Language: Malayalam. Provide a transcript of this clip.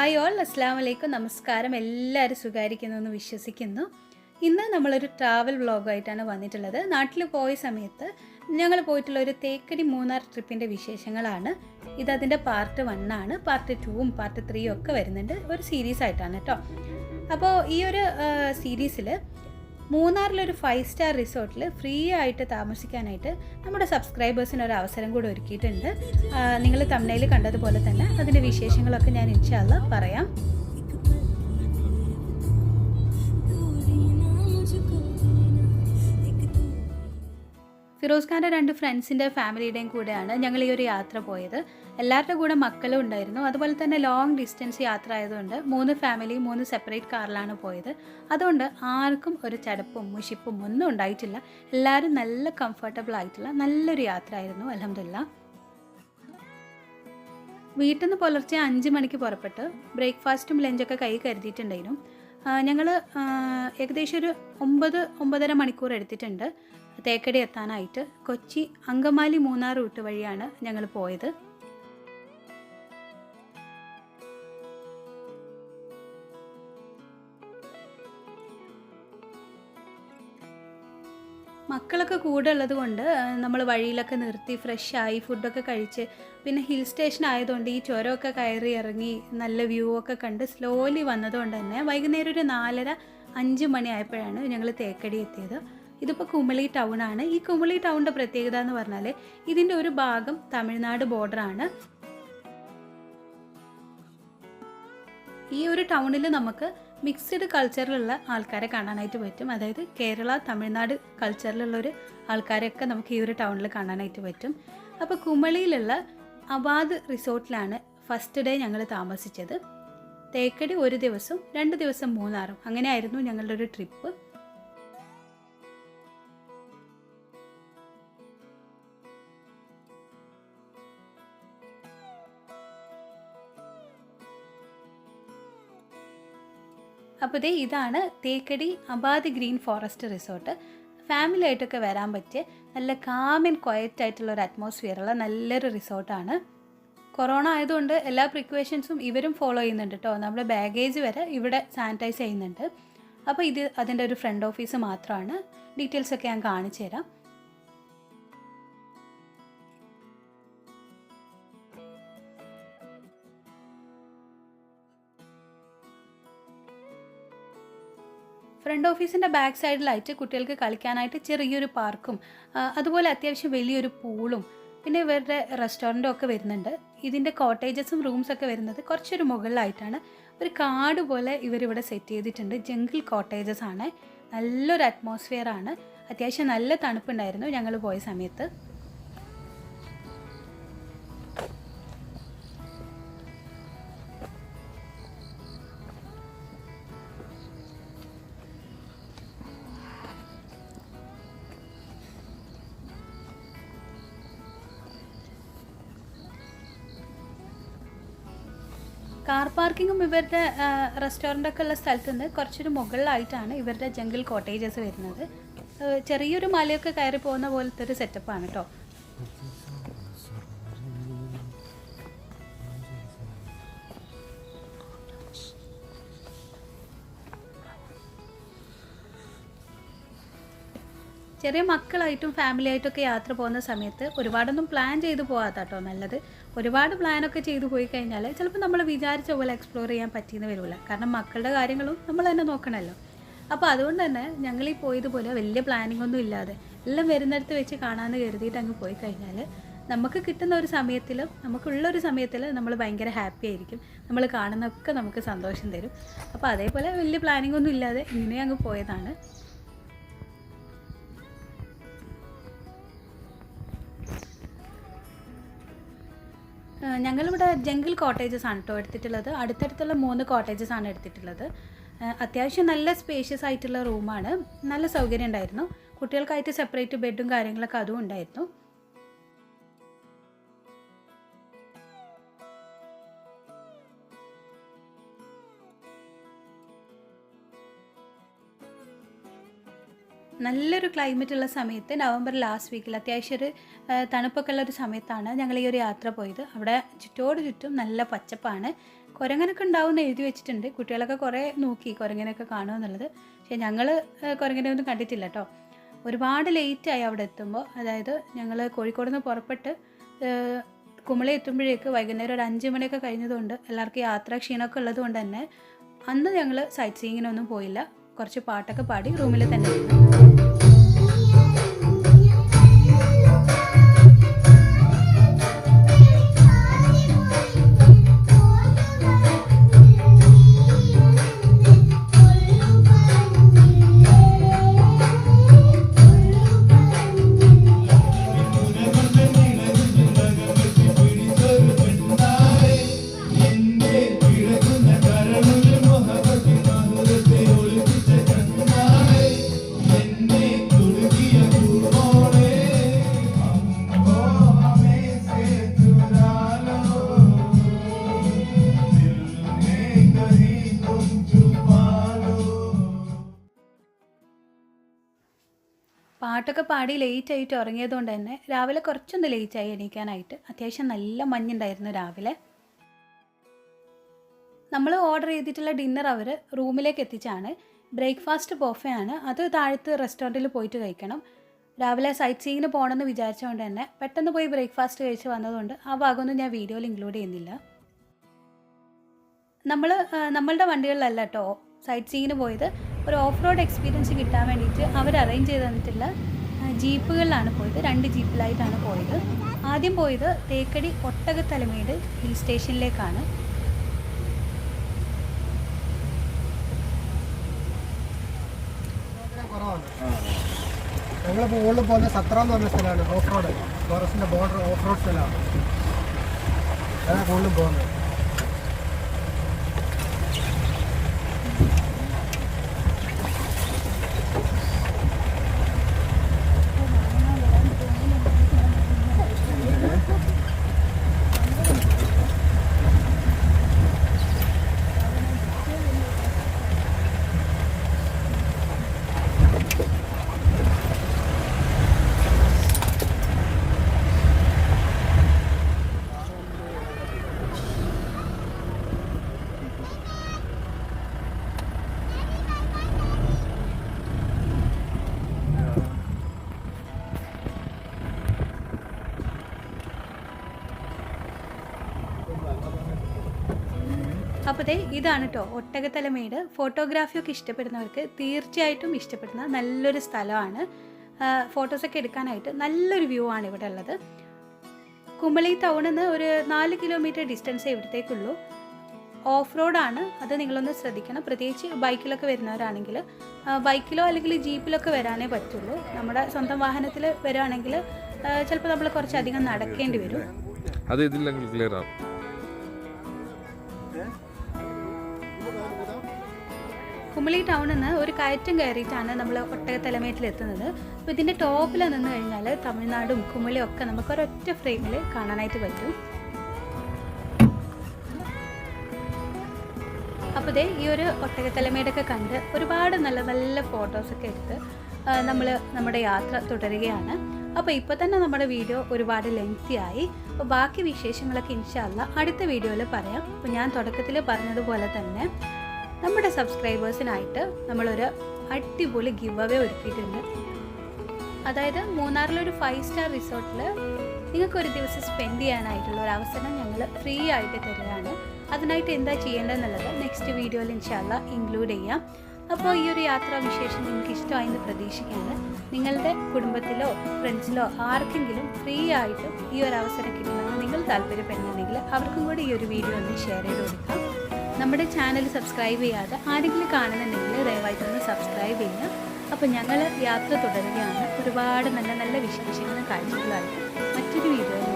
ഓൾ അസ്സാം വലൈക്കും നമസ്കാരം. എല്ലാവരും സുഖമായിരിക്കുന്നു എന്ന് വിശ്വസിക്കുന്നു. ഇന്ന് നമ്മളൊരു ട്രാവൽ വ്ളോഗായിട്ടാണ് വന്നിട്ടുള്ളത്. നാട്ടിൽ പോയ സമയത്ത് ഞങ്ങൾ പോയിട്ടുള്ള ഒരു തേക്കടി മൂന്നാർ ട്രിപ്പിന്റെ വിശേഷങ്ങളാണ്. ഇത് അതിന്റെ പാർട്ട് ആണ്. പാർട്ട് ടൂവും പാർട്ട് ത്രീയും ഒക്കെ വരുന്നുണ്ട്. ഒരു സീരീസ് ആയിട്ടാണ് കേട്ടോ. അപ്പോൾ ഈ ഒരു സീരീസിൽ മൂന്നാറിലൊരു ഫൈവ് സ്റ്റാർ റിസോർട്ടിൽ ഫ്രീ ആയിട്ട് താമസിക്കാനായിട്ട് നമ്മുടെ സബ്സ്ക്രൈബേഴ്സിന് ഒരു അവസരം കൂടി ഒരുക്കിയിട്ടുണ്ട്. നിങ്ങൾ തമിഴിൽ കണ്ടതുപോലെ തന്നെ അതിന്റെ വിശേഷങ്ങളൊക്കെ ഞാൻ ഇൻഷാല്ല പറയാം. ഫിറോസ് ഖാന്റെ രണ്ട് ഫ്രണ്ട്സിന്റെ ഫാമിലിയുടെയും കൂടെയാണ് ഞങ്ങൾ ഈ ഒരു യാത്ര പോയത്. എല്ലാവരുടെ കൂടെ മക്കളും ഉണ്ടായിരുന്നു. അതുപോലെ തന്നെ ലോങ് ഡിസ്റ്റൻസ് യാത്ര ആയതുകൊണ്ട് മൂന്ന് ഫാമിലി മൂന്ന് സെപ്പറേറ്റ് കാറിലാണ് പോയത്. അതുകൊണ്ട് ആർക്കും ഒരു ചടപ്പും മുഷിപ്പും ഒന്നും ഉണ്ടായിട്ടില്ല. എല്ലാവരും നല്ല കംഫർട്ടബിൾ ആയിട്ടുള്ള നല്ലൊരു യാത്ര ആയിരുന്നു അലഹമില്ല വീട്ടിൽ നിന്ന് പുലർച്ചെ അഞ്ച് മണിക്ക് പുറപ്പെട്ട് ബ്രേക്ക്ഫാസ്റ്റും ലഞ്ചൊക്കെ കൈ കരുതിയിട്ടുണ്ടായിരുന്നു. ഞങ്ങൾ ഏകദേശം ഒരു ഒമ്പത് ഒമ്പതര മണിക്കൂർ എടുത്തിട്ടുണ്ട് തേക്കടി എത്താനായിട്ട്. കൊച്ചി അങ്കമാലി മൂന്നാർ റൂട്ട് വഴിയാണ് ഞങ്ങൾ പോയത്. മക്കളൊക്കെ കൂടെ ഉള്ളത് കൊണ്ട് നമ്മൾ വഴിയിലൊക്കെ നിർത്തി ഫ്രഷായി ഫുഡൊക്കെ കഴിച്ച് പിന്നെ ഹിൽ സ്റ്റേഷൻ ആയതുകൊണ്ട് ഈ ചുരമൊക്കെ കയറി ഇറങ്ങി നല്ല വ്യൂ ഒക്കെ കണ്ട് സ്ലോലി വന്നതുകൊണ്ട് തന്നെ വൈകുന്നേരം ഒരു നാലര അഞ്ച് മണി ആയപ്പോഴാണ് ഞങ്ങൾ തേക്കടി എത്തിയത്. ഇതിപ്പോൾ കുമളി ടൗൺ ആണ്. ഈ കുമളി ടൗണിന്റെ പ്രത്യേകത എന്ന് പറഞ്ഞാൽ ഇതിന്റെ ഒരു ഭാഗം തമിഴ്നാട് ബോർഡറാണ് ഈ ഒരു ടൗണിൽ നമുക്ക് മിക്സ്ഡ് കൾച്ചറിലുള്ള ആൾക്കാരെ കാണാനായിട്ട് പറ്റും. അതായത് കേരള തമിഴ്നാട് കൾച്ചറിലുള്ള ഒരു ആൾക്കാരെയൊക്കെ നമുക്ക് ഈ ഒരു ടൗണിൽ കാണാനായിട്ട് പറ്റും. അപ്പോൾ കുമളിയിലുള്ള അബാദ് റിസോർട്ടിലാണ് ഫസ്റ്റ് ഡേ ഞങ്ങൾ താമസിച്ചത്. തേക്കടി ഒരു ദിവസം രണ്ട് ദിവസം മൂന്നാറും. അങ്ങനെയായിരുന്നു ഞങ്ങളുടെ ഒരു ട്രിപ്പ് അപ്പോൾ ഇതേ ഇതാണ് Thekkady Abad green forest resort. Family ആയിട്ടൊക്കെ വരാൻ പറ്റിയ നല്ല കാമൻ ക്വയറ്റ് ആയിട്ടുള്ള ഒരു അറ്റ്മോസ്ഫിയറുള്ള നല്ലൊരു റിസോർട്ടാണ് കൊറോണ ആയതുകൊണ്ട് എല്ലാ പ്രിക്വേഷൻസും ഇവരും ഫോളോ ചെയ്യുന്നുണ്ട് കേട്ടോ നമ്മുടെ ബാഗേജ് വരെ ഇവിടെ സാനിറ്റൈസ് ചെയ്യുന്നുണ്ട്. അപ്പോൾ ഇത് അതിന്റെ ഒരു ഫ്രണ്ട് ഓഫീസ് മാത്രമാണ് ഡീറ്റെയിൽസ് ഒക്കെ ഞാൻ കാണിച്ചു തരാം. ഫ്രണ്ട് ഓഫീസിന്റെ ബാക്ക് സൈഡിലായിട്ട് കുട്ടികൾക്ക് കളിക്കാനായിട്ട് ചെറിയൊരു പാർക്കും അതുപോലെ അത്യാവശ്യം വലിയൊരു പൂളും പിന്നെ ഇവരുടെ റെസ്റ്റോറന്റും ഒക്കെ വരുന്നുണ്ട്. ഇതിന്റെ കോട്ടേജസും റൂംസൊക്കെ വരുന്നത് കുറച്ചൊരു മുകളിലായിട്ടാണ്. ഒരു കാട് പോലെ ഇവരിവിടെ സെറ്റ് ചെയ്തിട്ടുണ്ട്. ജംഗിൾ കോട്ടേജസ് ആണ്. നല്ലൊരു അറ്റ്മോസ്ഫിയർ ആണ്. അത്യാവശ്യം നല്ല തണുപ്പുണ്ടായിരുന്നു ഞങ്ങൾ പോയ സമയത്ത്. കാർ പാർക്കിങ്ങും ഇവരുടെ റെസ്റ്റോറന്റ് ഒക്കെ ഉള്ള സ്ഥലത്ത് നിന്ന് കുറച്ചൊരു മുകളിലായിട്ടാണ് ഇവരുടെ ജംഗിൾ കോട്ടേജസ് വരുന്നത്. ചെറിയൊരു മലയൊക്കെ കയറി പോകുന്ന പോലത്തെ ഒരു സെറ്റപ്പാണ് കേട്ടോ ചെറിയ മക്കളായിട്ടും ഫാമിലി ആയിട്ടൊക്കെ യാത്ര പോകുന്ന സമയത്ത് ഒരുപാടൊന്നും പ്ലാൻ ചെയ്ത് പോകാത്ത കേട്ടോ നല്ലത്. ഒരുപാട് പ്ലാനൊക്കെ ചെയ്തു പോയി കഴിഞ്ഞാൽ ചിലപ്പോൾ നമ്മൾ വിചാരിച്ച പോലെ എക്സ്പ്ലോർ ചെയ്യാൻ പറ്റിയെന്ന് വരില്ല. കാരണം മക്കളുടെ കാര്യങ്ങളും നമ്മൾ തന്നെ നോക്കണമല്ലോ അപ്പോൾ അതുകൊണ്ട് തന്നെ ഞങ്ങൾ ഈ പോയതുപോലെ വലിയ പ്ലാനിംഗ് ഒന്നും ഇല്ലാതെ എല്ലാം വരുന്നിടത്ത് വെച്ച് കാണാമെന്ന് കരുതിയിട്ട് അങ്ങ് പോയി കഴിഞ്ഞാൽ നമുക്ക് കിട്ടുന്ന ഒരു സമയത്തിലും നമുക്കുള്ളൊരു സമയത്തിൽ നമ്മൾ ഭയങ്കര ഹാപ്പി ആയിരിക്കും. നമ്മൾ കാണുന്നതൊക്കെ നമുക്ക് സന്തോഷം തരും. അപ്പോൾ അതേപോലെ വലിയ പ്ലാനിംഗ് ഒന്നും ഇല്ലാതെ ഇങ്ങനെ അങ്ങ് പോയതാണ്. ഞങ്ങളിവിടെ ജംഗിൾ കോട്ടേജസ് ആണ് കേട്ടോ എടുത്തിട്ടുള്ളത്. അടുത്തടുത്തുള്ള മൂന്ന് കോട്ടേജസ് ആണ് എടുത്തിട്ടുള്ളത് അത്യാവശ്യം നല്ല സ്പേഷ്യസ് ആയിട്ടുള്ള റൂമാണ് നല്ല സൗകര്യം ഉണ്ടായിരുന്നു. കുട്ടികൾക്കായിട്ട് സെപ്പറേറ്റ് ബെഡും കാര്യങ്ങളൊക്കെ അതും ഉണ്ടായിരുന്നു. നല്ലൊരു ക്ലൈമറ്റ് ഉള്ള സമയത്ത് നവംബർ ലാസ്റ്റ് വീക്കിൽ അത്യാവശ്യം ഒരു തണുപ്പൊക്കെ ഉള്ള ഒരു സമയത്താണ് ഞങ്ങൾ ഈ ഒരു യാത്ര പോയത്. അവിടെ ചുറ്റോട് ചുറ്റും നല്ല പച്ചപ്പാണ്. കുരങ്ങനൊക്കെ ഉണ്ടാവും എന്ന് എഴുതി വെച്ചിട്ടുണ്ട്. കുട്ടികളൊക്കെ കുറേ നോക്കി കുരങ്ങനൊക്കെ കാണുമെന്നുള്ളത് പക്ഷേ ഞങ്ങൾ കുരങ്ങനെ ഒന്നും കണ്ടിട്ടില്ല കേട്ടോ. ഒരുപാട് ലേറ്റായി അവിടെ എത്തുമ്പോൾ. അതായത് ഞങ്ങൾ കോഴിക്കോട് നിന്ന് പുറപ്പെട്ട് കുമളി എത്തുമ്പോഴേക്ക് വൈകുന്നേരം ഒരു അഞ്ച് മണിയൊക്കെ കഴിഞ്ഞതുകൊണ്ട് എല്ലാവർക്കും യാത്രാ ക്ഷീണമൊക്കെ ഉള്ളതുകൊണ്ട് തന്നെ അന്ന് ഞങ്ങൾ സൈറ്റ് സീയിങ്ങിനൊന്നും പോയില്ല. കുറച്ച് പാട്ടൊക്കെ പാടി റൂമിൽ തന്നെ പാട്ടൊക്കെ പാടി ലേറ്റ് ആയിട്ട് ഉറങ്ങിയത് കൊണ്ട് തന്നെ രാവിലെ കുറച്ചൊന്ന് ലേറ്റ് ആയി എണീക്കാനായിട്ട് അത്യാവശ്യം നല്ല മഞ്ഞുണ്ടായിരുന്നു രാവിലെ. നമ്മൾ ഓർഡർ ചെയ്തിട്ടുള്ള ഡിന്നർ അവർ റൂമിലേക്ക് എത്തിച്ചാണ്. ബ്രേക്ക്ഫാസ്റ്റ് ബോഫയാണ് അത് താഴത്ത് റെസ്റ്റോറന്റിൽ പോയിട്ട് കഴിക്കണം. രാവിലെ സൈറ്റ് സീയിങ്ങിന് പോകണമെന്ന് വിചാരിച്ചുകൊണ്ട് തന്നെ പെട്ടെന്ന് പോയി ബ്രേക്ക്ഫാസ്റ്റ് കഴിച്ച് വന്നതുകൊണ്ട് ആ ഭാഗമൊന്നും ഞാൻ വീഡിയോയിൽ ഇൻക്ലൂഡ് ചെയ്യുന്നില്ല. നമ്മൾ നമ്മളുടെ വണ്ടികളിലല്ല കേട്ടോ സൈറ്റ് സീയിങ്ങിന് പോയത്. ഒരു ഓഫ് റോഡ് എക്സ്പീരിയൻസ് കിട്ടാൻ വേണ്ടിയിട്ട് അവർ അറേഞ്ച് ചെയ്ത് തന്നിട്ടുള്ള ജീപ്പുകളിലാണ് പോയത്. രണ്ട് ജീപ്പിലായിട്ടാണ് പോയത്. ആദ്യം പോയത് തേക്കടി ഒട്ടകത്തലമേട് ഹിൽ സ്റ്റേഷനിലേക്കാണ് ഞങ്ങൾ മുകളിൽ പോകുന്ന സത്ര എന്ന് പറഞ്ഞ സ്ഥലമാണ് ഓഫ് റോഡ് ഫോറസ്റ്റിന്റെ ബോർഡർ ഓഫ് റോഡ് സ്ഥലമാണ്. അതാണ് കൂടുതലും പോകുന്നത്. അപ്പോൾ ദേ ഇതാണ് കേട്ടോ ഒട്ടകത്തലമേട് ഫോട്ടോഗ്രാഫിയൊക്കെ ഇഷ്ടപ്പെടുന്നവർക്ക് തീർച്ചയായിട്ടും ഇഷ്ടപ്പെടുന്ന നല്ലൊരു സ്ഥലമാണ്. ഫോട്ടോസൊക്കെ എടുക്കാനായിട്ട് നല്ലൊരു വ്യൂ ആണ് ഇവിടെ ഉള്ളത്. കുമളി ടൗണിൽ നിന്ന് ഒരു നാല് കിലോമീറ്റർ ഡിസ്റ്റൻസ് ഇവിടത്തേക്കുള്ളൂ. ഓഫ് റോഡാണ് അത് നിങ്ങളൊന്ന് ശ്രദ്ധിക്കണം. പ്രത്യേകിച്ച് ബൈക്കിലൊക്കെ വരുന്നവരാണെങ്കിൽ ബൈക്കിലോ അല്ലെങ്കിൽ ജീപ്പിലൊക്കെ വരാനേ പറ്റുള്ളൂ. നമ്മുടെ സ്വന്തം വാഹനത്തിൽ വരുവാണെങ്കിൽ ചിലപ്പോൾ നമ്മൾ കുറച്ചധികം നടക്കേണ്ടി വരും. അത് ഇതില്ലെങ്കിൽ ക്ലിയർ ആവും. കുമളി ടൗണിൽ നിന്ന് ഒരു കയറ്റം കയറിയിട്ടാണ് നമ്മൾ ഒട്ടകത്തലമേറ്റിൽ എത്തുന്നത് അപ്പോൾ ഇതിന്റെ ടോപ്പിൽ നിന്ന് കഴിഞ്ഞാൽ തമിഴ്നാടും കുമളിയും ഒക്കെ നമുക്ക് ഒരൊറ്റ ഫ്രെയിമിൽ കാണാനായിട്ട് പറ്റും. അപ്പോൾ ദേ ഈ ഒരു ഒട്ടകത്തലമേടൊക്കെ കണ്ട് ഒരുപാട് നല്ല നല്ല ഫോട്ടോസൊക്കെ എടുത്ത് നമ്മൾ നമ്മുടെ യാത്ര തുടരുകയാണ്. അപ്പോൾ ഇപ്പോൾ തന്നെ നമ്മുടെ വീഡിയോ ഒരുപാട് ലെങ്തി ആയി. അപ്പോൾ ബാക്കി വിശേഷങ്ങളൊക്കെ ഇൻഷാല്ല അടുത്ത വീഡിയോയിൽ പറയാം. അപ്പോൾ ഞാൻ തുടക്കത്തിൽ പറഞ്ഞതുപോലെ തന്നെ നമ്മുടെ സബ്സ്ക്രൈബേഴ്സിനായിട്ട് നമ്മളൊരു അടിപൊളി ഗിവ് അവേ ഒരുക്കിയിട്ടുണ്ട്. അതായത് മൂന്നാറിലൊരു ഫൈവ് സ്റ്റാർ റിസോർട്ടിൽ നിങ്ങൾക്ക് ഒരു ദിവസം സ്പെൻഡ് ചെയ്യാനായിട്ടുള്ള ഒരു അവസരം ഞങ്ങൾ ഫ്രീ ആയിട്ട് തരികയാണ്. അതിനായിട്ട് എന്താ ചെയ്യേണ്ടതെന്നുള്ളത് നെക്സ്റ്റ് വീഡിയോയിൽ ഇൻഷാല്ല ഇൻക്ലൂഡ് ചെയ്യാം. അപ്പോൾ ഈ ഒരു യാത്രാ വിശേഷം നിങ്ങൾക്ക് ഇഷ്ടമായെന്ന് പ്രതീക്ഷിക്കുന്നത് നിങ്ങളുടെ കുടുംബത്തിലോ ഫ്രണ്ട്സിലോ ആർക്കെങ്കിലും ഫ്രീ ആയിട്ട് ഈ ഒരു അവസരം കിട്ടണമെന്ന് നിങ്ങൾ താല്പര്യപ്പെടുന്നുണ്ടെങ്കിൽ അവർക്കും കൂടി ഈ ഒരു വീഡിയോ ഒന്ന് ഷെയർ ചെയ്ത് കൊടുക്കാം. നമ്മുടെ ചാനൽ സബ്സ്ക്രൈബ് ചെയ്യാതെ ആരെങ്കിലും കാണുന്നുണ്ടെങ്കിൽ ദയവായിട്ടൊന്ന് സബ്സ്ക്രൈബ് ചെയ്യുക. അപ്പോൾ ഞങ്ങൾ യാത്ര തുടരുകയാണ്. ഒരുപാട് നല്ല നല്ല വിശേഷങ്ങൾ കാഴ്ചകളായിട്ട് മറ്റൊരു വീഡിയോയിൽ